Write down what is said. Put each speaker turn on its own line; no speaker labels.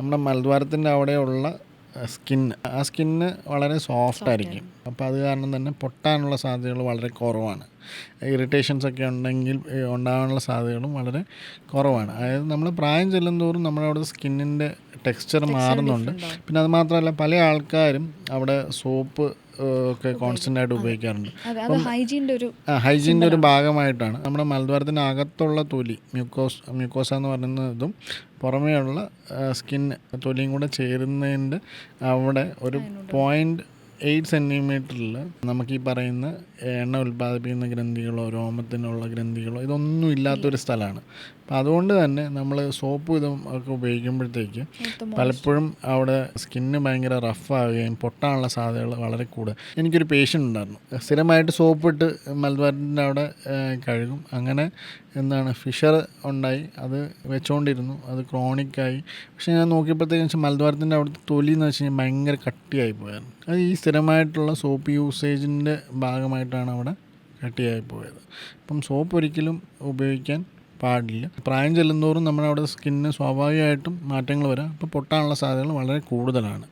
നമ്മുടെ മലദ്വാരത്തിന്റെ അവിടെയുള്ള സ്കിന്ന് ആ സ്കിന്ന് വളരെ സോഫ്റ്റ് ആയിരിക്കും അപ്പോൾ അത് കാരണം തന്നെ പൊട്ടാനുള്ള സാധ്യതകൾ വളരെ കുറവാണ്. ഇറിറ്റേഷൻസ് ഒക്കെ ഉണ്ടെങ്കിൽ ഉണ്ടാകാനുള്ള സാധ്യതകളും വളരെ കുറവാണ്. അതായത് നമ്മൾ പ്രായം ചെല്ലുന്തോറും നമ്മുടെ അവിടെ സ്കിന്നിന്റെ ടെക്സ്ചർ മാറുന്നുണ്ട്. പിന്നെ അത് മാത്രമല്ല പല ആൾക്കാരും അവിടെ സോപ്പ് ഒക്കെ കോൺസ്റ്റന്റ് ആയിട്ട് ഉപയോഗിക്കാറുണ്ട്.
ഹൈജീന്റെ ഒരു
ആ ഹൈജീന്റെ ഒരു ഭാഗമായിട്ടാണ് നമ്മുടെ മലദ്വാരത്തിന്റെ അകത്തുള്ള തൊലി മ്യൂക്കോസ് മ്യൂക്കോസ എന്ന് പറയുന്നതും പുറമേയുള്ള സ്കിൻ തൊലിയും കൂടെ ചേരുന്നതിന്റെ അവിടെ ഒരു പോയിന്റ് എയ്റ്റ് സെന്റിമീറ്ററിൽ നമുക്ക് ഈ പറയുന്ന എണ്ണ ഉൽപ്പാദിപ്പിക്കുന്ന ഗ്രന്ഥികളോ രോമത്തിനുള്ള ഗ്രന്ഥികളോ ഇതൊന്നും ഇല്ലാത്തൊരു സ്ഥലമാണ്. അപ്പം അതുകൊണ്ട് തന്നെ നമ്മൾ സോപ്പ് ഇതും ഒക്കെ ഉപയോഗിക്കുമ്പോഴത്തേക്ക് പലപ്പോഴും അവിടെ സ്കിന്ന് ഭയങ്കര റഫാവുകയും പൊട്ടാനുള്ള സാധ്യതകൾ വളരെ കൂടുതൽ എനിക്കൊരു പേഷ്യന്റ് ഉണ്ടായിരുന്നു. സ്ഥിരമായിട്ട് സോപ്പ് ഇട്ട് മലദ്വാരത്തിന്റെ അവിടെ കഴുകും. അങ്ങനെ എന്താണ് ഫിഷർ ഉണ്ടായി. അത് വെച്ചുകൊണ്ടിരുന്നു അത് ക്രോണിക്കായി പക്ഷേ ഞാൻ നോക്കിയപ്പോഴത്തേക്കും മലദ്വാരത്തിന്റെ അവിടുത്തെ തൊലി എന്ന് വെച്ച് കഴിഞ്ഞാൽ ഭയങ്കര കട്ടിയായി പോയായിരുന്നു. അത് ഈ സ്ഥിരമായിട്ടുള്ള സോപ്പ് യൂസേജിന്റെ ഭാഗമായിട്ടാണ് അവിടെ കട്ടിയായി പോയത്. അപ്പം സോപ്പ് ഒരിക്കലും ഉപയോഗിക്കാൻ പാടില്ല. പ്രായം ചെല്ലുന്തോറും നമ്മുടെ അവിടെ സ്കിന്നിന് സ്വാഭാവികമായിട്ടും മാറ്റങ്ങൾ വരാം. അപ്പോൾ പൊട്ടാനുള്ള സാധ്യതകൾ വളരെ കൂടുതലാണ്.